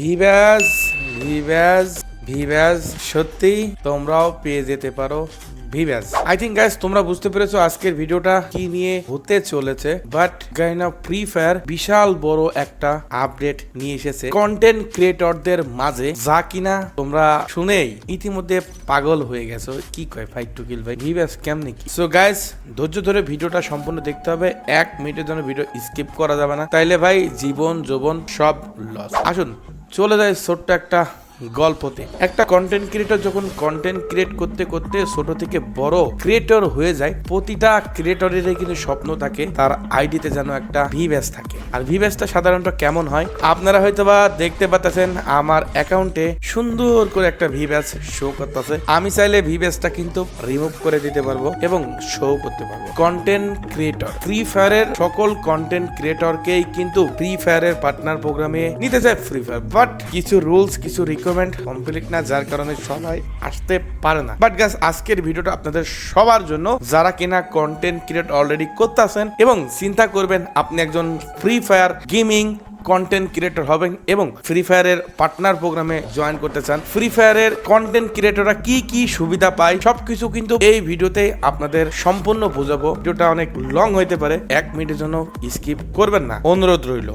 ভিভ্যাস ভিভ্যাস ভিভ্যাস সত্যি, তোমরাও পেয়ে যেতে পারো ভিভ্যাস আই থিঙ্ক গাইস তোমরা বুঝতে পেরেছ আজকের ভিডিওটা কি নিয়ে হতে চলেছে বাট গাইনা ফ্রি ফায়ার বিশাল বড় একটা আপডেট নিয়ে এসেছে কন্টেন্ট ক্রিয়েটরদের মাঝে, যা কিনা তোমরা শুনেই ইতিমধ্যে পাগল হয়ে গেছো। কি কয় ফাইট টু কিল ভাই ভিভ্যাস কেমনে কি? সো গাইস ধৈর্য ধরে ভিডিওটা সম্পূর্ণ দেখতে হবে, এক মিনিটের জন্য ভিডিও স্কিপ করা যাবে না, তাইলে ভাই জীবন, যৌবন সব লস আসুন চলে যায় ছোট্ট একটা গল্পতে। একটা কন্টেন্ট ক্রিয়েটর যখন কন্টেন্ট ক্রিয়েট করতে করতে ছোট থেকে বড় ক্রিয়েটর হয়ে যায়, প্রতিটা ক্রিয়েটরেরই কিন্তু স্বপ্ন থাকে, তার আইডিতে যেন একটা ভি ব্যাস থাকে। আর ভি ব্যাসটা সাধারণত কেমন হয়? আপনারা হয়তো বা দেখতে পাচ্ছেন আমার অ্যাকাউন্টে সুন্দর করে একটা ভি ব্যাস শো করতেছে। আমি চাইলে ভি ব্যাসটা কিন্তু রিমুভ করে দিতে পারব এবং শো করতে পারব। কন্টেন্ট ক্রিয়েটর ফ্রি ফায়ারের সকল কন্টেন্ট ক্রিয়েটরকেই কিন্তু ফ্রি ফায়ারের পার্টনার প্রোগ্রামে নিতে চায় ফ্রি ফায়ার বাট কিছু রুলস কিছু রিকোয়ারমেন্ট কমপ্লিট না, যার কারণে সবাই আসতে পারে না। বাট গাছ আজকের ভিডিওটা আপনাদের সবার জন্য। যারা কিনা কন্টেন্ট ক্রিয়েট অলরেডি করতেছেন এবং চিন্তা করবেন আপনি একজন free fire gaming content creator হবেন এবং ফ্রি ফায়ারের পার্টনার প্রোগ্রামে জয়েন করতে চান ফ্রি ফায়ারের কন্টেন্ট ক্রিয়েটররা কি কি সুবিধা পায়, সবকিছু কিন্তু এই ভিডিওতে আপনাদের সম্পূর্ণ বোঝাবো। ভিডিওটা অনেক লং হইতে পারে, এক মিনিটের জন্য স্কিপ করবেন না। অনুরোধ রইল।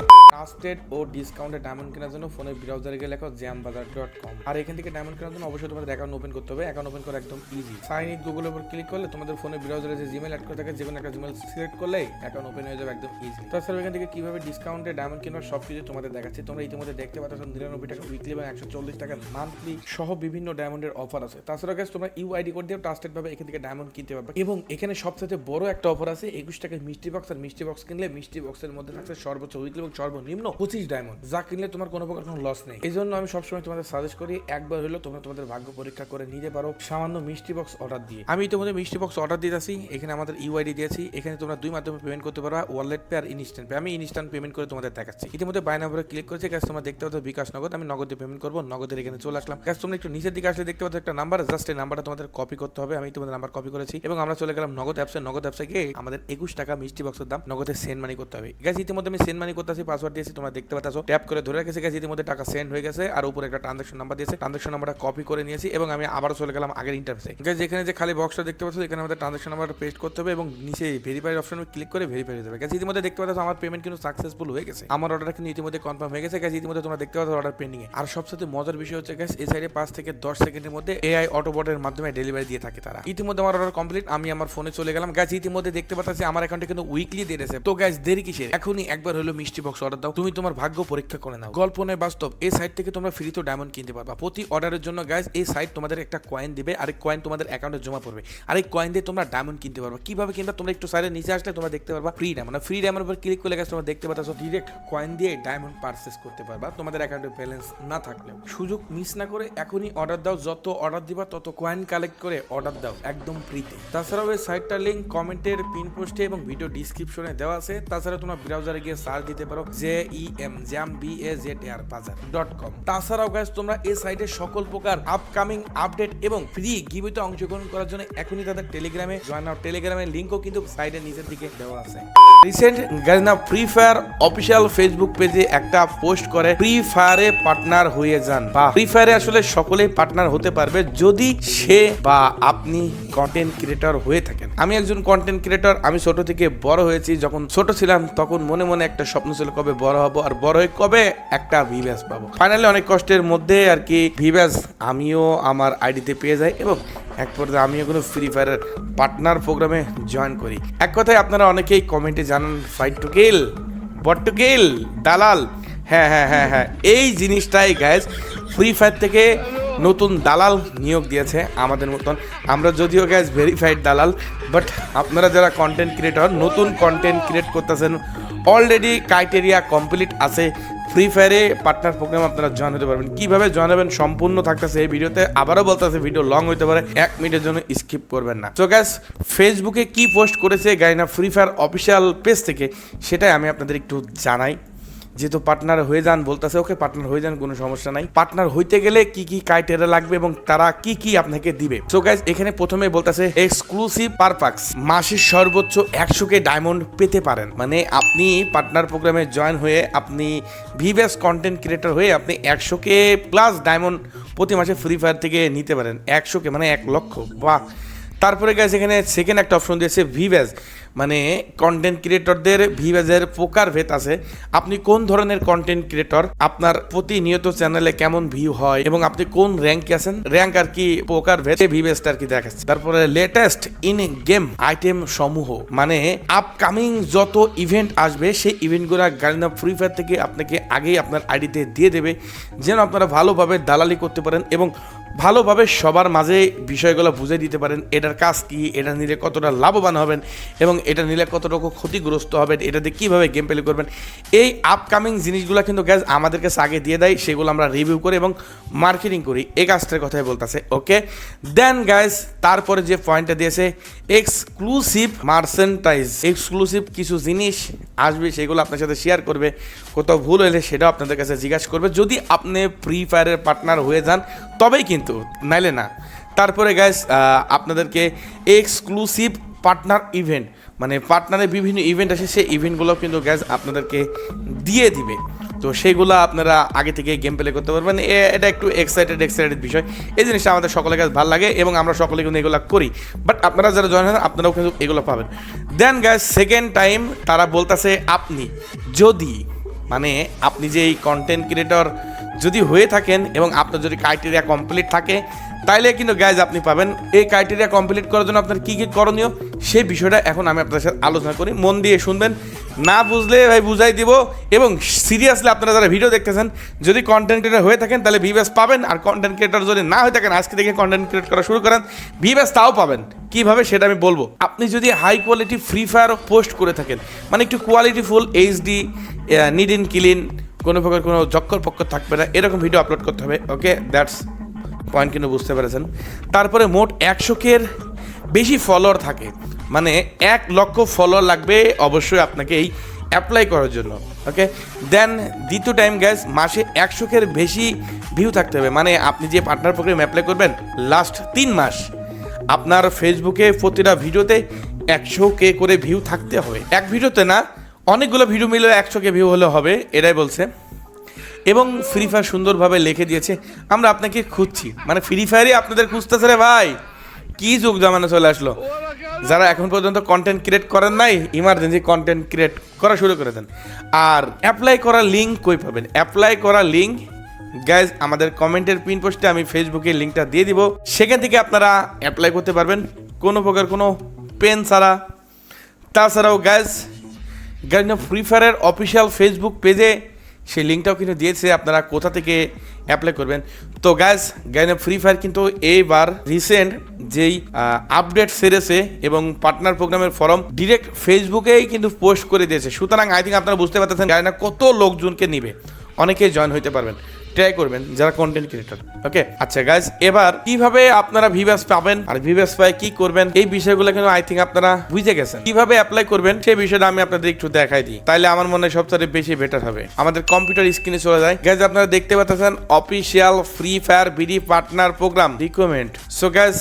ট্রাস্টেড ও ডিসকাউন্টে ডায়মন্ড কেনার জন্য ফোনের ব্রাউজারে গিয়ে লেখো জ্যাম বাজার ডট কম আর এখান থেকে ডায়মন্ড কেনার জন্য অবশ্যই তোমাদের অ্যাকাউন্ট ওপেন করতে হবে। অ্যাকাউন্ট ওপেন করা একদম ইজি সাইন ইন গুগলের উপর ক্লিক করলে তোমাদের ফোনের ব্রাউজারে যে জিমেল অ্যাড করে থাকে, যে কোনো একটা জিমেল সিলেক্ট করলে অ্যাকাউন্ট ওপেন হয়ে যাবে একদম ইজি তাছাড়া এখান থেকে কীভাবে ডিসকাউন্টে ডায়মন্ড কিনবার সব কিছু তোমাদের দেখাচ্ছি। তোমরা ইতিমধ্যে দেখতে পাচ্ছ নিরানব্বই টাকা উইকলি এবং একশো চল্লিশ টাকা মান্থলি সহ বিভিন্ন ডায়মন্ডের অফার আছে। তাছাড়া গেছে তোমরা ইউআইডি কোড দিয়ে ট্রাস্টেড ভাবে এখান থেকে ডায়মন্ড কিনতে পারবে। এবং এখানে সবচেয়ে বড় একটা অফার আছে, একুশ টাকার মিষ্টি বক্স আর মিষ্টি বক্স কিনলে মিষ্টি বক্সের মধ্যে থাকছে সর্বোচ্চ উইকলি এবং সর্বনিম্ন পঁচিশ ডায়মন্ড যা কিনলে তোমার কোনো প্রকার কোনো লস নেই। এই জন্য আমি সবসময় তোমাদের সাজেস্ট করি, একবার হলো তোমরা তোমাদের ভাগ্য পরীক্ষা করে নিতে পারো সামান্য মিষ্টি বক্স অর্ডার দিয়ে। আমি ইতিমধ্যে মিষ্টি বক্স অর্ডার দিতেছি, এখানে আমাদের ইউআইডি দিয়েছি, এখানে তোমরা দুই মাধ্যমে পেমেন্ট করতে পারো ওয়ালেট পে আর ইনস্ট্যান্ট পে আমি ইনস্ট্যান্ট পেমেন্ট করে তোমাদের দেখাচ্ছি। ইতিমধ্যে বাই নাম্বারে ক্লিক করেছে গ্যাস তোমরা দেখতে পাচ্ছ বিকাশ নগদ, আমি নগদে পেমেন্ট করব, নগদের এখানে চলে আসলাম। গ্যাস তোমরা একটু নিচের দিকে আসলে দেখতে পাচ্ছ একটা নাম্বার জাস্ট এই নাম্বারটা তোমাদের কপি করতে হবে। আমি তোমাদের নাম্বার কপি করেছি, এবং আমরা চলে গেলাম নগদ অ্যাপসে নগদ অ্যাপসে গিয়ে আমাদের একুশ টাকা মিষ্টি বক্সের দাম নগদে সেন্ড মানি করতে হবে। গ্যাস ইতিমধ্যে আমি সেন্ড মানি করতে করতেছি পাসওয়ার্ড দিয়েছি, তোমরা দেখতে পাচ্ছ ট্যাপ করে ধরে রেখেছি গ্যাস ইতিমধ্যে টাকা সেন্ড হয়ে গেছে আর উপরে একটা ট্রানজাকশন নাম্বার দিয়েছে। ট্রানজাকশন নাম্বারটা কপি করে নিয়েছি এবং আমি আবারও চলে গেলাম আগের ইন্টারফেসে যেখানে যে খালি বক্সটা দেখতে পাচ্ছ, এখানে আমাদের ট্রানজাকশন নাম্বারটা পেস্ট করতে হবে এবং নিচে ভেরিফাই অপশনে ক্লিক করে ভেরিফাই হয়ে যাবে। গ্যাস ইতিমধ্যে দেখতে পাচ্ছ আমার পেমেন্ট কিন্তু সাকসেসফুল হয়ে গেছে। আমার অর্ডারটা কিন্তু ইতিমধ্যে কনফার্ম হয়ে গেছে। গ্যাস ইতিমধ্যে তোমরা দেখতে পাচ্ছ অর্ডার পেন্ডিং এ। আর সবচেয়ে মজার বিষয় হচ্ছে গ্যাস এই সাইডে পাঁচ থেকে দশ সেকেন্ডের মধ্যে এআই অটোবটের মাধ্যমে ডেলিভারি দিয়ে থাকে তারা। ইতিমধ্যে আমার অর্ডার কমপ্লিট আমি আমার ফোনে চলে গেলাম। গ্যাস ইতিমধ্যে দেখতে পাচ্ছি আমার অ্যাকাউন্টে কিন্তু উইকলি দিয়ে তো গ্যাস দেরি কিসের? এখনই একবার হলো মিষ্টি বক্স অর্ডার দাও। তুমি তোমার ভাগ্য পরীক্ষা করে নাও। গল্প নয়, বাস্তব। এই সাইট থেকে তোমরা ফ্রিতে ডায়মন্ড কিনতে পারবা। প্রতি অর্ডারের জন্য গ্যাস এই সাইট তোমাদের একটা কয়েন দিবে, আর এই কয়েন তোমাদের অ্যাকাউন্টে জমা পড়বে। আর এই কয়েন দিয়ে তোমরা ডায়মন্ড কিনতে পারবা। কীভাবে কিনবা? তোমরা একটু সাইডে নিচে আসলে তোমরা দেখতে পারবা ফ্রি ডায়মন্ড ফ্রি ডায়মন্ড উপর ক্লিক করলে গ্যাস তোমরা দেখতে পাচ্ছ ডিরেক্ট কয়েন দিয়ে ডায়মন্ড পারচেস করতে পারবা। তোমাদের অ্যাকাউন্টে ব্যালেন্স না থাকলেও। সুযোগ মিস না করে এখনই অর্ডার দাও। যত অর্ডার দিবা, তত কয়েন কালেক্ট করে অর্ডার দাও একদম ফ্রিতে তাছাড়াও এই সাইটটার লিঙ্ক কমেন্টের পিন পোস্টে এবং ভিডিও ডিসক্রিপশনে দেওয়া আছে। তাছাড়া তোমরা ব্রাউজারে গিয়ে সার্চ দিতে পারো E M jam B A Z R bazaar dot com তাছাড়াও তোমরা এই সাইটে সকল প্রকার আপকামিং আপডেট এবং ফ্রি গিবিতে অংশগ্রহণ করার জন্য এখনই তাদের টেলিগ্রামে জয়েন টেলিগ্রামের লিঙ্কও কিন্তু সাইটের নিচের দিকে দেওয়া আছে। রিসেন্ট না ফ্রি ফায়ার অফিসিয়াল ফেসবুক পেজে একটা পোস্ট করে ফ্রি ফায়ারে পার্টনার হয়ে যান। বা ফ্রি ফায়ারে আসলে সকলেই পার্টনার হতে পারবে যদি সে বা আপনি কন্টেন্ট ক্রিয়েটর হয়ে থাকেন। আমি একজন কন্টেন্ট ক্রিয়েটর আমি ছোট থেকে বড় হয়েছি, যখন ছোট ছিলাম, তখন মনে মনে একটা স্বপ্ন ছিল কবে বড় হব আর বড় হয়ে কবে? একটা ভিভ্যাস পাবো। ফাইনালি অনেক কষ্টের মধ্যে আর কি ভিভ্যাস আমিও আমার আইডিতে পেয়ে যাই এবং এক পর্যায়ে আমিও কোনো ফ্রি ফায়ারের পার্টনার প্রোগ্রামে জয়েন করি। এক কথায় আপনারা অনেকেই কমেন্টে জানান fight to kill bot to kill দালাল? হ্যাঁ হ্যাঁ হ্যাঁ হ্যাঁ। এই জিনিসটাই গ্যাস ফ্রি ফায়ার থেকে নতুন দালাল নিয়োগ দিয়েছে আমাদের মতন। আমরা যদিও গ্যাস ভেরিফাইড দালাল বাট আপনারা যারা কন্টেন্ট ক্রিয়েটর নতুন কন্টেন্ট ক্রিয়েট করতেছেন অলরেডি ক্রাইটেরিয়া কমপ্লিট আছে। ফ্রি ফায়ারে পার্টনার প্রোগ্রাম আপনারা জয়েন হতে পারবেন। কীভাবে জয়েন হবেন? সম্পূর্ণ থাকতেছে এই ভিডিওতে আবারও বলতেছে ভিডিও লং হতে পারে। এক মিনিটের জন্য স্কিপ করবেন না। তো গ্যাস ফেসবুকে কি পোস্ট করেছে Garena free fire official page থেকে, সেটাই আমি আপনাদের একটু জানাই। যেহেতু পার্টনার হয়ে যান, বলতেছে, ওকে পার্টনার হয়ে যান, কোনো সমস্যা নাই। পার্টনার হইতে গেলে কি কি ক্রাইটেরিয়া লাগবে এবং তারা কি কি আপনাকে দিবে? সো গাইজ এখানে প্রথমে বলতেছে এক্সক্লুসিভ পারপাক্স মাসের সর্বোচ্চ একশো কে ডায়মন্ড পেতে পারেন। মানে আপনি পার্টনার প্রোগ্রামে জয়েন হয়ে আপনি ভিভেস কন্টেন্ট ক্রিয়েটর হয়ে আপনি একশো কে প্লাস ডায়মন্ড প্রতি মাসে ফ্রি ফায়ার থেকে নিতে পারেন। একশো কে মানে এক লক্ষ। বাহ! তারপরে গেছে এখানে সেকেন্ড একটা অপশন দিয়েছে ভিভ্যাজ মানে কন্টেন্ট ক্রিয়েটরদের ভিভ্যাজের পোকার ভেদ আছে। আপনি কোন ধরনের কন্টেন্ট ক্রিয়েটর আপনার প্রতিনিয়ত চ্যানেলে কেমন ভিউ হয় এবং আপনি কোন র্যাঙ্কে আছেন? র্যাঙ্ক আর কি পোকার ভেদ ভিভ্যাজটা আর কি দেখাচ্ছে। তারপরে লেটেস্ট ইন গেম আইটেম সমূহ। মানে আপকামিং যত ইভেন্ট আসবে, সেই ইভেন্টগুলো গাড়িনা ফ্রি ফায়ার থেকে আপনাকে আগেই আপনার আইডিতে দিয়ে দেবে। যেন আপনারা ভালোভাবে দালালি করতে পারেন এবং ভালোভাবে সবার মাঝে বিষয়গুলো বুঝে দিতে পারেন, এটার কাজ কি, এটা নিলে কতটা লাভবান হবেন এবং এটা নিলে কতটুকু ক্ষতিগ্রস্ত হবেন এটাতে কীভাবে গেম প্লে করবেন, এই আপকামিং জিনিসগুলো কিন্তু গ্যাস আমাদের কাছে আগে দিয়ে দেয়, সেগুলো আমরা রিভিউ করি এবং মার্কেটিং করি, এই কাজটার কথাই বলতেছে ওকে দেন গ্যাস তারপরে যে পয়েন্টটা দিয়েছে এক্সক্লুসিভ মার্সেন্টাইজ এক্সক্লুসিভ কিছু জিনিস আসবে, সেগুলো আপনার সাথে শেয়ার করবে, কোথাও ভুল হলে সেটাও আপনাদের কাছে জিজ্ঞাসা করবে, যদি আপনি ফ্রি ফায়ারের পার্টনার হয়ে যান, তবেই কিন্তু নাইলে না। তারপরে গ্যাস আপনাদেরকে এক্সক্লুসিভ পার্টনার ইভেন্ট মানে পার্টনারের বিভিন্ন ইভেন্ট আসে সেই ইভেন্টগুলো কিন্তু গ্যাস আপনাদেরকে দিয়ে দিবে। তো সেইগুলো আপনারা আগে থেকে গেম প্লে করতে পারবেন। এটা একটু এক্সাইটেড এক্সাইটেড বিষয়। এই জিনিসটা আমাদের সকলের কাছে ভালো লাগে এবং আমরা সকলে কিন্তু এগুলো করি। বাট আপনারা যারা জয়েন হন আপনারাও কিন্তু এগুলো পাবেন। দেন গ্যাস সেকেন্ড টাইম তারা বলতেছে আপনি, যদি মানে আপনি যে এই কন্টেন্ট ক্রিয়েটর যদি হয়ে থাকেন এবং আপনার যদি ক্রাইটেরিয়া কমপ্লিট থাকে, তাইলে কিন্তু গ্যাস আপনি পাবেন। এই ক্রাইটেরিয়া কমপ্লিট করার জন্য আপনার কী কী করণীয়, সেই বিষয়টা এখন আমি আপনাদের সাথে আলোচনা করি। মন দিয়ে শুনবেন। না বুঝলে ভাই বুঝাই দিব। এবং সিরিয়াসলি আপনারা যারা ভিডিও দেখতেছেন, যদি কন্টেন্ট ক্রিয়েটর হয়ে থাকেন, তাহলে ভিভাস পাবেন। আর কন্টেন্ট ক্রিয়েটর যদি না হয়ে থাকেন, আজকে থেকে কন্টেন্ট ক্রিয়েট করা শুরু করেন ভিভাস তাও পাবেন। কীভাবে সেটা আমি বলব? আপনি যদি high quality free fire post করে থাকেন মানে একটু কোয়ালিটিফুল এইচডি নিড ইন ক্লিন কোনো প্রকার কোনো জক্কর পক্কর থাকবে না, এরকম ভিডিও আপলোড করতে হবে ওকে দ্যাটস পয়েন্ট কিন্তু বুঝতে পেরেছেন। তারপরে মোট একশো কের বেশি ফলোয়ার থাকে। মানে এক লক্ষ ফলোয়ার লাগবে অবশ্যই আপনাকে এই অ্যাপ্লাই করার জন্য ওকে দেন দ্বিতীয় টাইম গ্যাস মাসে একশো কের বেশি ভিউ থাকতে হবে। মানে আপনি যে পার্টনার প্রোগ্রাম অ্যাপ্লাই করবেন লাস্ট তিন মাস, আপনার ফেসবুকে প্রতিটা ভিডিওতে একশো কে করে ভিউ থাকতে হবে। এক ভিডিওতে না অনেকগুলো ভিডিও মিলে একশো কে ভিউ হলে হবে এটাই বলছে। এবং ফ্রি ফায়ার সুন্দরভাবে লিখে দিয়েছে, আমরা আপনাকে খুঁজছি। মানে ফ্রি ফায়ারই আপনাদের খুঁজতেছে রে ভাই। কি যুগ জামানা চলে আসলো। যারা এখন পর্যন্ত কন্টেন্ট ক্রিয়েট করেন নাই ইমার্জেন্সি কন্টেন্ট ক্রিয়েট করা শুরু করে দেন। আর অ্যাপ্লাই করা লিঙ্ক কই পাবেন? অ্যাপ্লাই করা লিঙ্ক গাইজ আমাদের কমেন্টের পিন পোস্টে আমি ফেসবুকে লিঙ্কটা দিয়ে দিব। সেখান থেকে আপনারা অ্যাপ্লাই করতে পারবেন। কোনো প্রকার কোনো পেন ছাড়া। তাছাড়াও গ্যাস গাইজ ফ্রি ফায়ারের অফিসিয়াল ফেসবুক পেজে সেই লিঙ্কটাও কিন্তু দিয়েছে, আপনারা কোথা থেকে অ্যাপ্লাই করবেন। তো গ্যাস গাইন ফ্রি ফায়ার কিন্তু এইবার রিসেন্ট যেই আপডেট সেরেছে এবং পার্টনার প্রোগ্রামের ফর্ম ডিরেক্ট ফেসবুকেই কিন্তু পোস্ট করে দিয়েছে। সুতরাং আই থিঙ্ক আপনারা বুঝতে পারতেছেন গাইনা কত লোকজনকে নিবে। অনেকেই জয়েন হইতে পারবেন। ট্রাই করবেন যারা কন্টেন্ট ক্রিয়েটর ওকে আচ্ছা গাইজ এবার কীভাবে আপনারা ভিভাস পাবেন আর ভিভাস পাই কি করবেন, এই বিষয়গুলো কিন্তু আই থিঙ্ক আপনারা বুঝে গেছেন। কীভাবে অ্যাপ্লাই করবেন, সেই বিষয়টা আমি আপনাদের একটু দেখাই দিই। তাইলে আমার মনে হয় সবচেয়ে বেশি বেটার হবে। আমাদের কম্পিউটার স্ক্রিনে চলে যায় গাইজ আপনারা দেখতে পাচ্ছেন official free fire BD partner program recommend so guys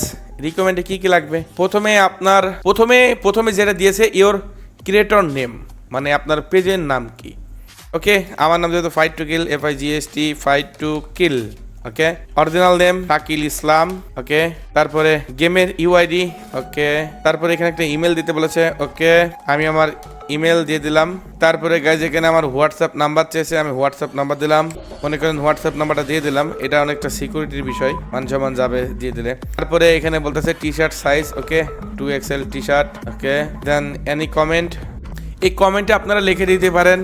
রিকমেন্ডে কি কি লাগবে? প্রথমে আপনার, প্রথমে প্রথমে যেটা দিয়েছে ইওর ক্রিয়েটর নেম মানে আপনার পেজের নাম কি? ওকে আমার নাম যেহেতু fight to kill F I G S T fight to kill okay original name Shakil Islam okay তারপরে গেমের ইউআইডি ওকে তারপরে এখানে একটা ইমেল দিতে বলেছে ওকে আমি আমার ইমেল দিয়ে দিলাম। তারপরে গাইজ এখানে আমার হোয়াটসঅ্যাপ নাম্বার চেয়েছে, আমি হোয়াটসঅ্যাপ নাম্বার দিলাম। মনে করেন হোয়াটসঅ্যাপ নাম্বারটা দিয়ে দিলাম, এটা অনেকটা সিকিউরিটির বিষয় মান সমান যাবে দিয়ে দিলে। তারপরে এখানে বলতেছে T shirt size okay two XL T shirt okay then any comment এই কমেন্টে আপনারা লিখে দিতে পারেন।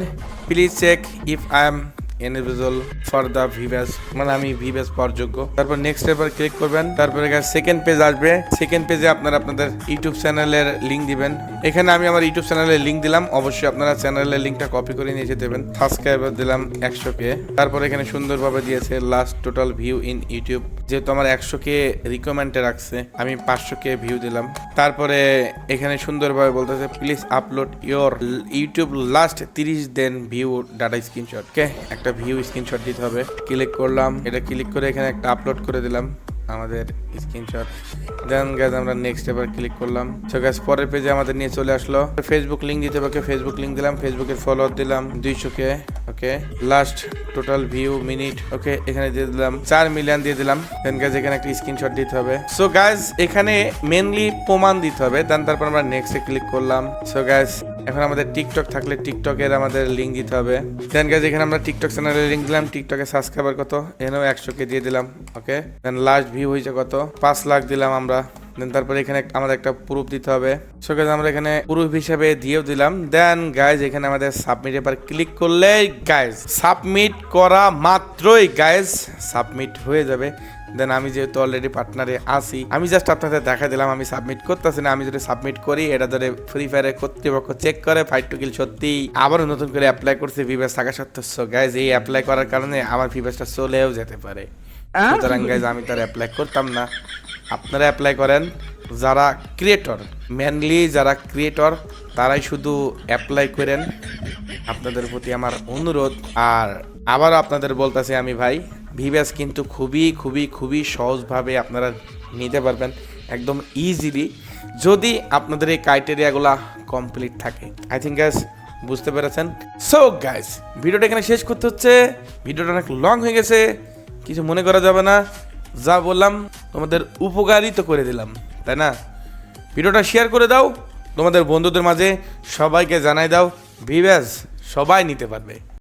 Please check if I enable for the ভিভ্যাস মানে আমি ভিভ্যাস পাওয়ার যোগ্য। তারপর নেক্সট এবার ক্লিক করবেন। তারপরে সেকেন্ড পেজ আসবে। সেকেন্ড পেজে আপনারা আপনাদের ইউটিউব চ্যানেলের লিঙ্ক দিবেন। এখানে আমি আমার ইউটিউব চ্যানেলের লিঙ্ক দিলাম। অবশ্যই আপনারা চ্যানেলের লিঙ্কটা কপি করে নিয়ে যেতে দেবেন সাবস্ক্রাইবার দিলাম একশো কে। তারপর এখানে সুন্দরভাবে দিয়েছে last total view in YouTube যেহেতু আমার একশো কে রিকমেন্ডে রাখছে, আমি পাঁচশো কে ভিউ দিলাম। তারপরে এখানে সুন্দরভাবে বলতেছে please upload your YouTube last তিরিশ দেন ভিউ ডাটা স্ক্রিনশট কে একটা ভিউ স্ক্রিনশট দিতে হবে। ক্লিক করলাম, এটা ক্লিক করে এখানে একটা আপলোড করে দিলাম আমাদের স্ক্রিনশট দেন গ্যাস আমরা নেক্সট এবার ক্লিক করলাম। সো গ্যাস পরের পেজে আমাদের নিয়ে চলে আসলো। ফেসবুক লিঙ্ক দিতে হবে ফেসবুক লিঙ্ক দিলাম ফেসবুকের ফলোয়ার দিলাম দুইশো কে okay. Last total view minute okay, এখানে দিয়ে দিলাম, চার মিলিয়ন দিয়ে দিলাম। দেন গ্যাস এখানে একটা স্ক্রিনশট দিতে হবে। সো গ্যাস এখানে মেনলি প্রমাণ দিতে হবে দেন তারপর আমরা নেক্সটে ক্লিক করলাম। সো গ্যাস এখন আমাদের টিকটক থাকলে টিকটকের আমাদের লিঙ্ক দিতে হবে। দেন গাইজ এখানে আমরা টিকটক চ্যানেলের লিঙ্ক দিলাম টিকটকে সাবস্ক্রাইবার কত? এখানেও একশো কে দিয়ে দিলাম ওকে দেন লাস্ট ভিউ হয়েছে কত? পাঁচ লাখ দিলাম আমরা। দেন তারপরে এখানে আমাদের একটা প্রুফ দিতে হবে। সো গাইজ আমরা এখানে প্রুফ হিসাবে দিয়েও দিলাম। দেন গাইজ এখানে আমাদের সাবমিট এবার ক্লিক করলে গাইজ সাবমিট করা মাত্রই গাইজ সাবমিট হয়ে যাবে। দেন আমি যেহেতু অলরেডি পার্টনারে আসি আমি জাস্ট আপনাদের দেখা দিলাম আমি সাবমিট করতেছি না। আমি যদি সাবমিট করি এটা ধরে ফ্রি ফায়ারে কর্তৃপক্ষ চেক করে ফাইট টু কিল সত্যি আবারও নতুন করে অ্যাপ্লাই করছে ভিভেস থাকা সত্ত্বেও। সো গাইজ এই অ্যাপ্লাই করার কারণে আমার ভিভেসটা চলেও যেতে পারে। সুতরাং গাইজ আমি তার অ্যাপ্লাই করতাম না। আপনারা অ্যাপ্লাই করেন, যারা ক্রিয়েটর মেনলি যারা ক্রিয়েটর তারাই শুধু অ্যাপ্লাই করেন। আপনাদের প্রতি আমার অনুরোধ। আর আবারও আপনাদের বলতেছি আমি, ভাই ভিভ্যাস কিন্তু খুবই খুবই খুবই সহজভাবে আপনারা নিতে পারবেন, একদম ইজিলি যদি আপনাদের এই ক্রাইটেরিয়াগুলো কমপ্লিট থাকে। আই থিঙ্ক গ্যাস বুঝতে পেরেছেন? সো গাইস ভিডিওটা এখানে শেষ করতে হচ্ছে। ভিডিওটা অনেক লং হয়ে গেছে। কিছু মনে করা যাবে না। যা বললাম তোমাদের উপকারিত করে দিলাম, তাই না? ভিডিওটা শেয়ার করে দাও, তোমাদের বন্ধুদের মাঝে সবাইকে জানাই দাও ভিভ্যাস সবাই নিতে পারবে।